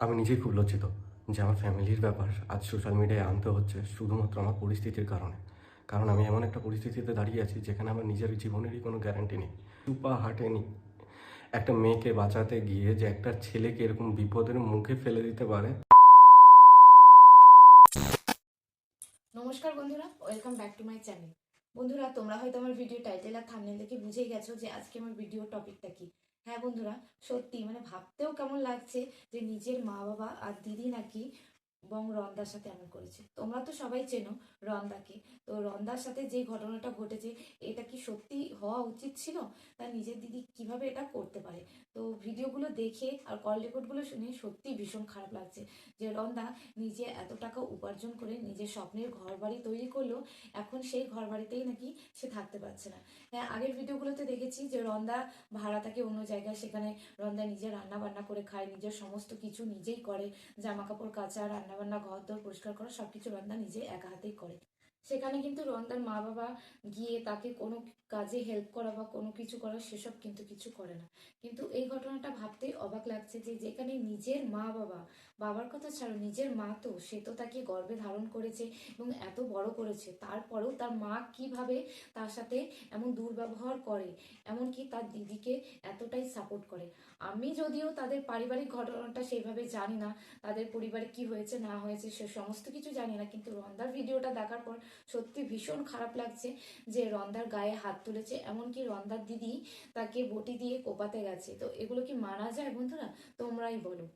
আমি নিজেই খুব লজ্জিত যে আমার ফ্যামিলির ব্যাপার আজ সোশ্যাল মিডিয়ায় আনতে হচ্ছে শুধুমাত্র আমার পরিস্থিতির কারণে। কারণ আমি এমন একটা পরিস্থিতিতে দাঁড়িয়ে আছি যেখানে আমার নিজের জীবনেরই কোনো গ্যারান্টি নেই। সুপা হাঁটেনি একটা মেয়েকে বাঁচাতে গিয়ে যে একটা ছেলেকে এরকম বিপদের মুখে ফেলে দিতে পারে। নমস্কার বন্ধুরা welcome back to my channel বন্ধুরা, তোমরা হয়তো আমার ভিডিও টাইটেল আর থামনেল দেখে বুঝেই গেছো যে আজকে আমার ভিডিও টপিকটা কি। হ্যাঁ বন্ধুরা সত্যি মানে ভাবতেও কেমন লাগছে যে নিজের মা বাবা আর দিদি নাকি বং রন্দার সাথে এমন করেছি। তোমরা তো সবাই চেনো রন্দাকে। তো রন্দার সাথে যে ঘটনাটা ঘটেছে, এটা কি সত্যি হওয়া উচিত ছিল? তার নিজের দিদি কীভাবে এটা করতে পারে? তো ভিডিওগুলো দেখে আর কল রেকর্ডগুলো শুনে সত্যি ভীষণ খারাপ লাগছে যে রন্দা নিজে এত টাকা উপার্জন করে নিজের স্বপ্নের ঘর বাড়ি তৈরি করল, এখন সেই ঘর বাড়িতেই নাকি সে থাকতে পারছে না। হ্যাঁ আগের ভিডিওগুলোতে দেখেছি যে রন্দা ভাড়া থাকে অন্য জায়গায়, সেখানে রন্দা নিজে রান্না বান্না করে খায়, নিজের সমস্ত কিছু নিজেই করে জামা কাপড় কাচা, রান্না বান্না ঘর দর পরিষ্কার করা, সবকিছু রন্দা নিজে একা হাতেই করে। সেখানে কিন্তু রন্দার মা বাবা গিয়ে তাকে কোনো কাজে হেল্প করা বা কোনো কিছু করা, সেসব কিন্তু কিছু করে না। কিন্তু এই ঘটনাটা ভাবতেই অবাক লাগছে যে যেখানে নিজের মা বাবা বাবার কথা ছাড়ো, নিজের মা তো, সে তো তাকে গর্ভে ধারণ করেছে এবং এত বড় করেছে। তারপরেও তার মা কীভাবে তার সাথে এমন দুর্ব্যবহার করে, এমনকি তার দিদিকে এতটাই সাপোর্ট করে? আমি যদিও তাদের পারিবারিক ঘটনাটা সেইভাবে জানি না, তাদের পরিবারে কি হয়েছে, না হয়েছে, সে সমস্ত কিছু জানি না, কিন্তু রন্দার ভিডিওটা দেখার পর সত্যি ভীষণ খারাপ লাগছে যে রন্দার গায়ে হাত তুলেছে, এমনকি রন্দার দিদি তাকে বটি দিয়ে কোপাতে গেছে। তো এগুলো কি মানা যায় বন্ধুরা? তোমরাই বলো।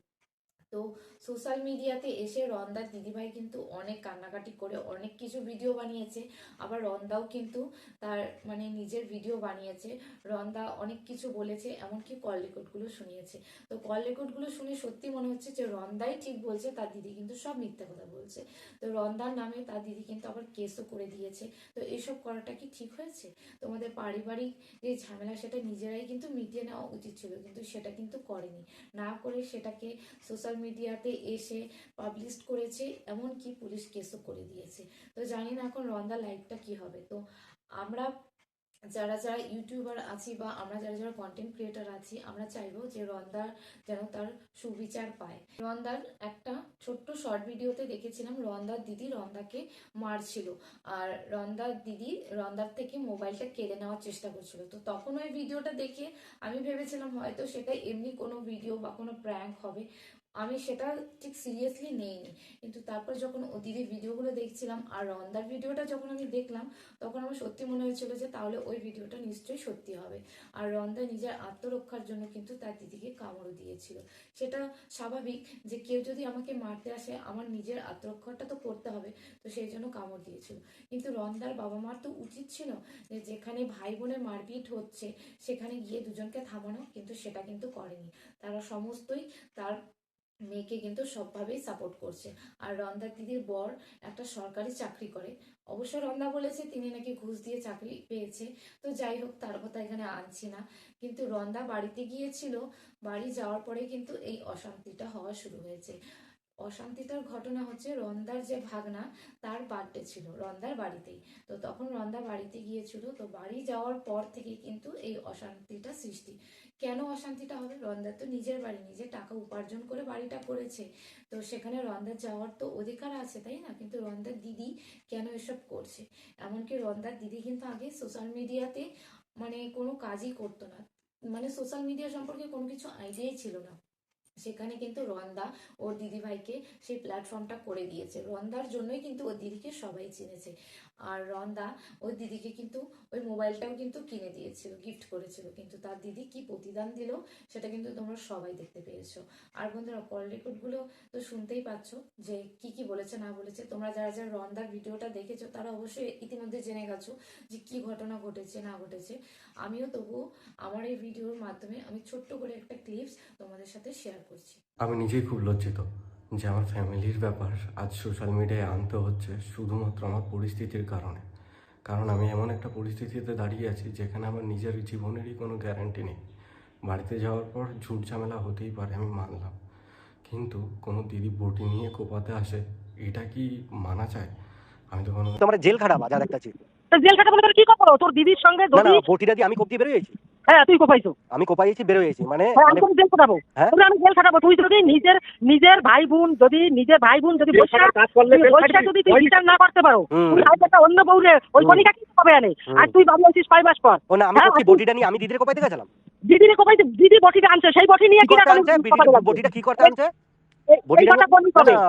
তো সোশ্যাল মিডিয়াতে এসে রন্দার দিদিভাই কিন্তু অনেক কান্নাকাটি করে, অনেক কিছু ভিডিও বানিয়েছে। আবার রন্দাও কিন্তু তার মানে নিজের ভিডিও বানিয়েছে। রন্দা অনেক কিছু বলেছে, এমনকি কল রেকর্ডগুলো শুনিয়েছে। তো কল রেকর্ডগুলো শুনে সত্যি মনে হচ্ছে যে রন্দাই ঠিক বলছে, তার দিদি কিন্তু সব মিথ্যা কথা বলছে। তো রন্দার নামে তার দিদি কিন্তু আবার কেসও করে দিয়েছে। তো এসব করাটা কি ঠিক হয়েছে? তোমাদের পারিবারিক যে ঝামেলা, সেটা নিজেরাই কিন্তু মিটিয়ে নেওয়া উচিত ছিল, কিন্তু সেটা কিন্তু করেনি। না করে সেটাকে সোশ্যাল মিডিয়াতে এসে পাবলিশ করেছে, এমনকি পুলিশ কেসও করে দিয়েছে। তো জানি না এখন রন্দা লাইফটা কি হবে। তো আমরা যারা যারা ইউটিউবার আছি বা আমরা যারা যারা কন্টেন্ট ক্রিয়েটার আছি, আমরা চাইব যে রন্দার যেন তার সুবিচার পায়। রন্দার একটা ছোট্ট শর্ট ভিডিওতে দেখেছিলাম রন্দার দিদি রন্দাকে মারছিল। আর রন্দার দিদি রন্দার থেকে মোবাইলটা কেড়ে নেওয়ার চেষ্টা করছিল। তো তখন ওই ভিডিওটা দেখে আমি ভেবেছিলাম হয়তো সেটা এমনি কোনো ভিডিও বা কোনো প্র্যাঙ্ক হবে। আমি সেটা ঠিক সিরিয়াসলি নেইনি। কিন্তু তারপর যখন ও দিদির ভিডিওগুলো দেখছিলাম আর রন্দার ভিডিওটা যখন আমি দেখলাম, তখন আমার সত্যি মনে হয়েছিল যে তাহলে ওই ভিডিওটা নিশ্চয়ই সত্যি হবে। আর রন্দা নিজের আত্মরক্ষার জন্য কিন্তু তার দিদিকে কামড়ও দিয়েছিল। সেটা স্বাভাবিক যে কেউ যদি আমাকে মারতে আসে, আমার নিজের আত্মরক্ষাটা তো করতে হবে, তো সেই জন্য কামড় দিয়েছিল। কিন্তু রন্দার বাবা মার তো উচিত ছিল যে যেখানে ভাই বোনের মারপিট হচ্ছে, সেখানে গিয়ে দুজনকে থামানো, কিন্তু সেটা কিন্তু করেনি। তারা সমস্তই তার মেয়েকে কিন্তু সবভাবেই সাপোর্ট করছে। আর রন্দার দিদির বর একটা সরকারি চাকরি করে। অবশ্য রন্দা বলেছে তিনি নাকি ঘুষ দিয়ে চাকরি পেয়েছে। তো যাই হোক, তার কথা এখানে আনছি না। কিন্তু রন্দা বাড়িতে গিয়েছিল, বাড়ি যাওয়ার পরে কিন্তু এই অশান্তিটা হওয়া শুরু হয়েছে। অশান্তিটার ঘটনা হচ্ছে রন্দার যে ভাগনা, তার বার্থডে ছিল, রন্দার বাড়িতেই। তো তখন রন্দা বাড়িতে গিয়েছিল, তো বাড়ি যাওয়ার পর থেকে কিন্তু এই অশান্তিটা সৃষ্টি। কেন অশান্তিটা হবে? রন্দার তো নিজের বাড়ি, নিজে টাকা উপার্জন করে বাড়িটা করেছে। তো সেখানে রন্দার যাওয়ার তো অধিকার আছে, তাই না? কিন্তু রন্দার দিদি কেন এসব করছে? এমনকি রন্দার দিদি কিন্তু আগে সোশ্যাল মিডিয়াতে মানে কোনো কাজই করতো না। মানে সোশ্যাল মিডিয়া সম্পর্কে কোনো কিছু আইডিয়াই ছিল না। সেখানে কিন্তু রন্দা ওর দিদিভাইকে সেই প্ল্যাটফর্মটা করে দিয়েছে। রন্দার জন্যই কিন্তু ওর দিদিকে সবাই চিনেছে। আর রন্দা ওর দিদিকে কিন্তু ওই মোবাইলটাও কিন্তু কিনে দিয়েছিল গিফট করেছিল। কিন্তু তার দিদি কি প্রতিদান দিল সেটা কিন্তু তোমরা সবাই দেখতে পেয়েছ। আর বন্ধুরা কল রেকর্ডগুলো তো শুনতেই পাচ্ছ যে কি কি বলেছে, না বলেছে। তোমরা যারা যারা রন্দার ভিডিওটা দেখেছ, তারা অবশ্যই ইতিমধ্যে জেনে গেছো যে কি ঘটনা ঘটেছে, না ঘটেছে। আমিও তবুও আমার এই ভিডিওর মাধ্যমে আমি ছোট্ট করে একটা ক্লিপস তোমাদের সাথে শেয়ার করছি। আমি নিজেই খুব লজ্জিত যে আমার ফ্যামিলির ব্যাপার আজ সোশ্যাল মিডিয়ায় আনতে হচ্ছে শুধুমাত্র আমার পরিস্থিতির কারণে। কারণ আমি এমন একটা পরিস্থিতিতে দাঁড়িয়ে আছি যেখানে আমার নিজের জীবনেরই কোনো গ্যারান্টি নেই। বাড়িতে যাওয়ার পর ঝুট ঝামেলা হতেই পারে আমি মানলাম। কিন্তু কোনো দিদি বটি নিয়ে কোপাতে আসে এটা কি মানা চায় আমি তো কোনো তো আমার জেল খাটা বাজার একটা ছিল তো জেল খাটা বলে তোর কি করব তোর দিদির সঙ্গে বটিটা দিয়ে আমি কোপ দিয়ে বেরোয়েছি হ্যাঁ তুই কোপাইছো আমি কোপাইছি মানে হ্যাঁ আমি জেল খাটাবো? হ্যাঁ? আমি জেল খাটাবো। তুই যদি নিজের নিজের ভাই বোন যদি নিজের ভাই বোন যদি বসে তুই বসে যদি তুই বিচার না করতে পারো তুই অন্য বউরে ওই। কনিকা কি আনে? আর তুই আছিস ছয় মাস পর? ও না আমি হ্যাঁ, বটিটা নিয়ে। আমি দিদির কোপাইতে গেছিলাম। দিদিরে কোপাইছে দিদি বটিটা আনছে সেই বটি নিয়ে কি বটিটা কি করতে আনছে?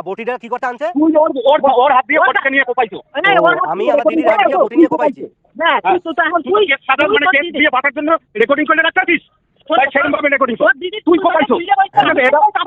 বটিটা কি কথা আনছে? তুই ওর হাত দিয়ে ওটাকে নিয়ে কোপাইছো। আমি আমার দিদির হাত দিয়ে বটি নিয়ে কোপাইছি। হ্যাঁ তুই তো এখন তুই সাধারণ মানে কেস দিয়ে বাঁচার জন্য রেকর্ডিং করে রাখতেছিস তাই সেরকম ভাবে রেকর্ডিং কর তোর দিদি তুই কোপাইছো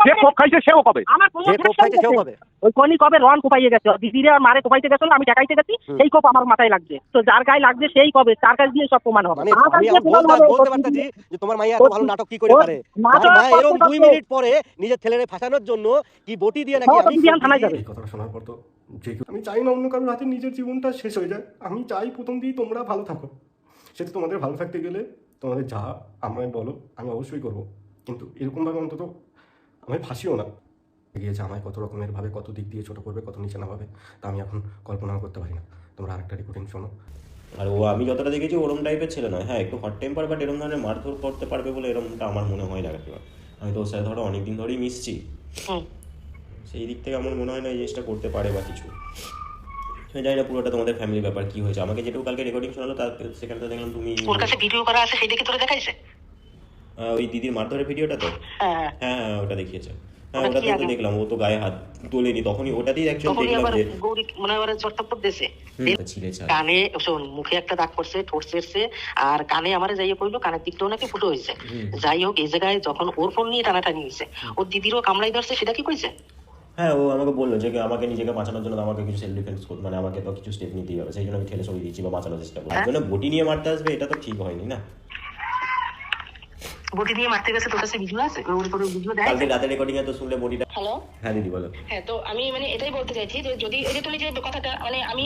যে কোপ খাইছে সেও পাবে যে কোপ খাইছে সেও পাবে ওই কনি কবে রন কোপাইয়ে গেছে? দিদিরে আর মারে কোপাইতে গেছিল আমি দেখাইতে গেছি সেই কোপ আমার মাথায় লাগছে। তো যার গায়ে লাগছে সেই কবে? তার কাছে দিয়ে সব প্রমাণ হবে। আমার কাছে আমি দিয়ে এখন প্রমাণ বলতে হবে, বলতে তোর পারতাছি যে তোমার মাইয়া এত ভালো নাটক কি করে পারে? নাটক তার মা এরকম দুই মিনিট পরে নিজের ছেলেরে ফাঁসানোর জন্য কি বটি দিয়ে নাকি থানায় যাবে। এই শোনার পর তো যে আমি চাই না অন্য কারোর হাতে নিজের জীবনটা শেষ হয়ে যায়। আমি চাই প্রথম দিয়ে তোমরা ভালো থাকো। সেটা তোমাদের ভালো থাকতে গেলে তোমাদের যা আমায় বলো আমি অবশ্যই করব। কিন্তু এরকমভাবে অন্তত আমায় ফাঁসিও না। গিয়েছে আমায় কত রকমের ভাবে কত দিক দিয়ে ছোট করবে কত নিচে নামাবে তা আমি এখন কল্পনাও করতে পারি না। তোমরা আরেকটা রেকর্ডিং শোনো। আর ও আমি যতটা দেখেছি ওরম টাইপের ছেলে নয়। হ্যাঁ একটু হট টেম্পার বাট এরকম ধরনের মারধর করতে পারবে বলে এরকমটা আমার মনে হয় না একেবারে। আমি তো ওর সাথে ধরো অনেকদিন ধরেই মিশছি। সেই দিক থেকে আমার মনে হয় না এই জিনিসটা করতে পারে বা কিছু। আমি জানি না পুরোটা তোমাদের ফ্যামিলির ব্যাপার কি হয়েছে। আমাকে যেটুকু কালকে রেকর্ডিং শোনালো তার সেখানে তো দেখলাম তুমি ওর কাছে ভিডিও করা আছে সেই দেখে তোরা দেখাইছে? ওই দিদির মারধরের ভিডিওটা তো? হ্যাঁ হ্যাঁ। হ্যাঁ ওটা দেখিয়েছে। হ্যাঁ ওটা তো দেখলাম ও তো গায়ে হাত তোলেনি তখনই ওটাতেই অ্যাকচুয়ালি দেখলাম যে গৌরী মনে হয় চট্টপট ছিলে কানে শোন মুখে একটা দাগ পড়ছে ঠোঁট ছেড়ছে আর কানে আমার যাইয়ে পড়ল কানের দিকটাও নাকি ফুটো হয়েছে। যাই হোক এই জায়গায় যখন ওর ফোন নিয়ে টানাটানি হয়েছে ওর দিদিরও কামড়াই ধরছে সেটা কি কইছে? হ্যাঁ ও আমাকে বলল যে আমাকে নিজেকে বাঁচানোর জন্য আমাকে কিছু সেলফ ডিফেন্স মানে আমাকে তো কিছু স্টেপ নিতেই হবে। সেই জন্য আমি ঠেলে সরিয়ে দিচ্ছি বা বাঁচানোর চেষ্টা করছি। তার জন্য বটি নিয়ে মারতে আসবে এটা তো ঠিক হয়নি না? বটি দিয়ে মারতে গেছে তোর কাছে ভিডিও আছে? ওর কোনো ভিডিও দেয় কালকে রাতে রেকর্ডিং এ তো শুনলে বটিটা হ্যালো হ্যাঁ দিদি বলো। হ্যাঁ তো আমি মানে এটাই বলতে চাইছি যে যদি এই যে তুমি যে কথাটা মানে আমি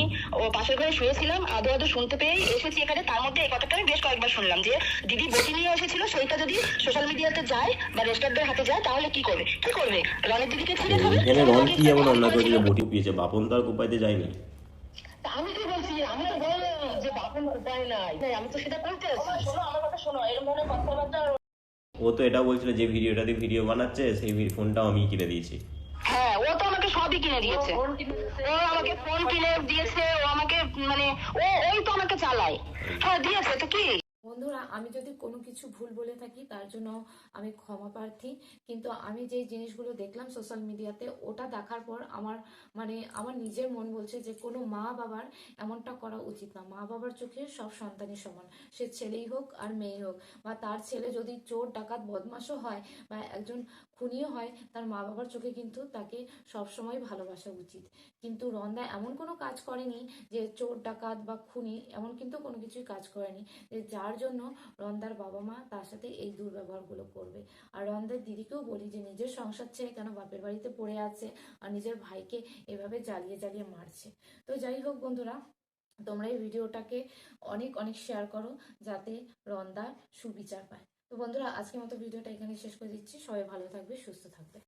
পাশের ঘরে শুয়েছিলাম আদো আদো শুনতে পেয়ে এসেছি এখানে তার মধ্যে এই কথাটা আমি বেশ কয়েকবার শুনলাম যে দিদি বটি নিয়ে এসেছিল সেইটা যদি সোশ্যাল মিডিয়াতে যায় বা রেস্টারদের হাতে যায় তাহলে কি করবে? কি করবে? রনের দিদিকে ছিঁড়ে খাবে? এখানে রন কি এমন অন্যায় করেছে বটি পিয়েছে বাপন তো আর কোপাইতে যায়নি আমি কি বলছি আমি যে বাপন দেয় নাই। আমি তো সেটা বলতে আছি শোনো আমার কথা শোনো এরকম ধরনের কথাবার্তা ও তো এটা বলছিল যে ভিডিওটা দিয়ে ভিডিও বানাচ্ছে সেই ফোনটাও আমি কিনে দিয়েছি। হ্যাঁ ও তো আমাকে সবই কিনে দিয়েছে। ও আমাকে ফোন কিনে দিয়েছে ও আমাকে মানে ও ওই তো আমাকে চালায়। হ্যাঁ দিয়েছে তো কি? বন্ধুরা, আমি যদি কোনো কিছু ভুল বলে থাকি, তার জন্য আমি ক্ষমা প্রার্থী। কিন্তু আমি যেই জিনিসগুলো দেখলাম সোশ্যাল মিডিয়াতে ওটা দেখার পর আমার মানে আমার নিজের মন বলছে যে কোনো মা বাবার এমনটা করা উচিত না। মা বাবার চোখে সব সন্তানই সমান। সে ছেলেই হোক আর মেয়েই হোক। বা তার ছেলে যদি চোর, ডাকাত, বদমাশও হয় বা একজন খুনিও হয়, তার মা বাবার চোখে কিন্তু তাকে সবসময় ভালোবাসা উচিত। কিন্তু রন্দা এমন কোনো কাজ করেনি যে চোর, ডাকাত বা খুনি এমন কিন্তু কোনো কিছুই কাজ করেনি। যে যার জন্য রন্দার বাবা মা তার সাথে এই দুর্ব্যবহারগুলো করবে। আর রন্দার দিদিকেও বলি যে, নিজের সংসার ছেড়ে কেন বাপের বাড়িতে পড়ে আছে আর নিজের ভাইকে এভাবে জ্বালিয়ে জ্বালিয়ে মারছে। তো যাই হোক বন্ধুরা, তোমরা এই ভিডিওটাকে অনেক অনেক শেয়ার করো যাতে রন্দার সুবিচার পায়। তো বন্ধুরা, আজকের মতো ভিডিওটা এখানে শেষ করে দিচ্ছি। সবাই ভালো থাকবে, সুস্থ থাকবে।